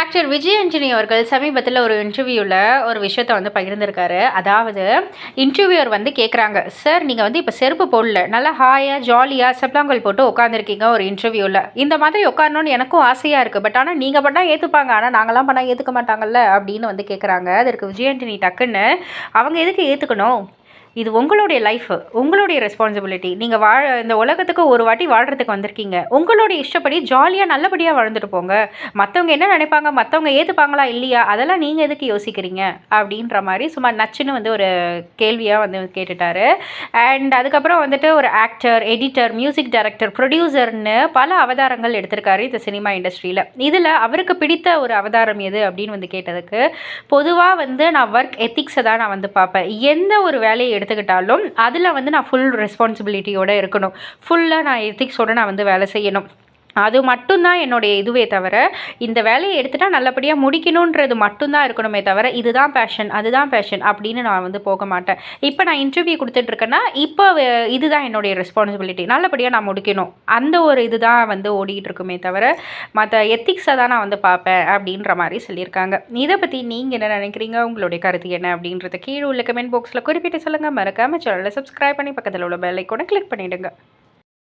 Actor Vijay Antony அவர்கள் சமீபத்தில் ஒரு இன்டர்வியூவில் ஒரு விஷயத்தை வந்து பகிர்ந்திருக்காரு. அதாவது இன்டர்வியூவர் வந்து கேட்குறாங்க சார் நீங்கள் வந்து இப்போ செருப்பு போடல. நல்லா ஹாயாக ஜாலியாக செப்லாங்கல் போட்டு உட்காந்துருக்கீங்க ஒரு இன்டர்வியூவில் இந்த மாதிரி உட்காரணும்னு எனக்கும் ஆசையாக இருக்குது பட் ஆனால் நீங்கள் பண்ணால் ஏற்றுப்பாங்க ஆனால் நாங்களாம் பண்ணால் ஏற்றுக்க மாட்டாங்கல்ல? அப்படின்னு வந்து கேட்குறாங்க அதற்கு விஜய் ஆண்டனி டக்குன்னு அவங்க எதுக்கு ஏற்றுக்கணும் இது உங்களுடைய லைஃப் உங்களுடைய ரெஸ்பான்சிபிலிட்டி நீங்கள் வாழ இந்த உலகத்துக்கு ஒரு வாட்டி வாழ்கிறதுக்கு வந்திருக்கீங்க. உங்களுடைய இஷ்டப்படி ஜாலியாக நல்லபடியாக வாழ்ந்துட்டு போங்க. மற்றவங்க என்ன நினைப்பாங்க மற்றவங்க ஏற்றுப்பாங்களா இல்லையா அதெல்லாம் நீங்கள் எதுக்கு யோசிக்கிறீங்க? அப்படின்ற மாதிரி சும்மா நச்சுன்னு வந்து ஒரு கேள்வியாக வந்து கேட்டுட்டாரு. அண்ட் அதுக்கப்புறம் வந்துட்டு ஒரு ஆக்டர் எடிட்டர் மியூசிக் டைரக்டர் ப்ரொடியூசர்னு பல அவதாரங்கள் எடுத்திருக்காரு இந்த சினிமா இண்டஸ்ட்ரியில் இதில் அவருக்கு பிடித்த ஒரு அவதாரம் எது அப்படின்னு வந்து கேட்டதுக்கு பொதுவாக வந்து நான் ஒர்க் எத்திக்ஸை தான் நான் வந்து பார்ப்பேன். எந்த ஒரு வேலையை எடுத்துக்கிட்டாலும் அதில் வந்து நான் ஃபுல் ரெஸ்பான்சிபிலிட்டியோடு இருக்கணும். ஃபுல்லாக நான் எத்திக்ஸோடு நான் வந்து வேலை செய்யணும். அது மட்டும்தான் என்னுடைய இதுவே தவிர இந்த வேலையை எடுத்துட்டா நல்லபடியாக முடிக்கணுன்றது மட்டும்தான் இருக்கணுமே தவிர இதுதான் பேஷன் அதுதான் பேஷன் அப்படின்னு நான் வந்து போக மாட்டேன். இப்போ நான் இன்டர்வியூ கொடுத்துட்ருக்கேன்னா இப்போ இதுதான் என்னுடைய ரெஸ்பான்சிபிலிட்டி நல்லபடியாக நான் முடிக்கணும். அந்த ஒரு இதுதான் வந்து ஓடிக்கிட்டு இருக்குமே தவிர மற்ற எத்திக்ஸை தான் நான் வந்து பார்ப்பேன் அப்படின்ற மாதிரி சொல்லியிருக்காங்க. இதை பற்றி நீங்கள் என்ன நினைக்கிறீங்க? உங்களுடைய கருத்து என்ன அப்படின்றத கீழே உள்ள கமெண்ட் பாக்ஸில் குறிப்பிட்டு சொல்லுங்கள் மறக்காமல் சேனலை சப்ஸ்கிரைப் பண்ணி பக்கத்தில் உள்ள பெல் கூட கிளிக் பண்ணிவிடுங்க